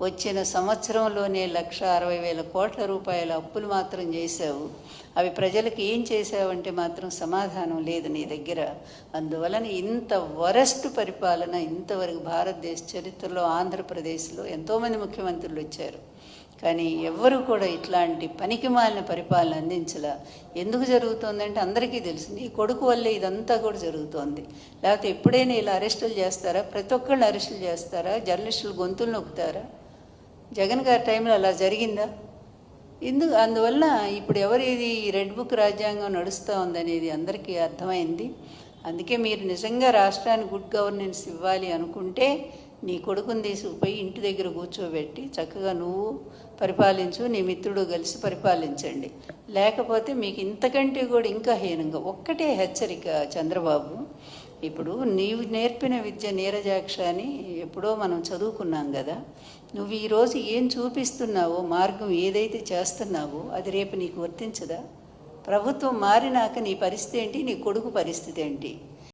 వచ్చిన సంవత్సరంలోనే లక్ష అరవై వేల కోట్ల రూపాయల అప్పులు మాత్రం చేశావు. అవి ప్రజలకు ఏం చేశావంటే మాత్రం సమాధానం లేదు నీ దగ్గర. అందువలన ఇంత వరస్ట్ పరిపాలన ఇంతవరకు భారతదేశ చరిత్రలో ఆంధ్రప్రదేశ్లో ఎంతోమంది ముఖ్యమంత్రులు వచ్చారు. కానీ ఎవ్వరూ కూడా ఇట్లాంటి పనికి మాలిన పరిపాలన అందించలా. ఎందుకు జరుగుతోందంటే అందరికీ తెలుసు నీ కొడుకు వల్లే ఇదంతా కూడా జరుగుతోంది. లేకపోతే ఎప్పుడైనా ఇలా అరెస్టులు చేస్తారా? ప్రతి ఒక్కళ్ళు అరెస్టులు చేస్తారా? జర్నలిస్టులు గొంతులు నొక్కుతారా? జగన్ గారి టైంలో అలా జరిగిందా? ఎందుకు అందువల్ల ఇప్పుడు ఎవరిది రెడ్ బుక్ రాజ్యాంగం నడుస్తూ ఉందనేది అందరికీ అర్థమైంది. అందుకే మీరు నిజంగా రాష్ట్రానికి గుడ్ గవర్నెన్స్ ఇవ్వాలి అనుకుంటే నీ కొడుకుని తీసుకుపోయి ఇంటి దగ్గర కూర్చోబెట్టి చక్కగా నువ్వు పరిపాలించు నీ మిత్రుడు కలిసి పరిపాలించండి. లేకపోతే మీకు ఇంతకంటే కూడా ఇంకా హీనంగా ఒక్కటే హెచ్చరిక చంద్రబాబు ఇప్పుడు నీవు నేర్పిన విద్య నీరజాక్ష అని ఎప్పుడో మనం చదువుకున్నాం కదా నువ్వు ఈరోజు ఏం చూపిస్తున్నావో మార్గం ఏదైతే చేస్తున్నావో అది రేపు నీకు వర్తించదా? ప్రభుత్వం మారినాక నీ పరిస్థితి ఏంటి? నీ కొడుకు పరిస్థితి ఏంటి?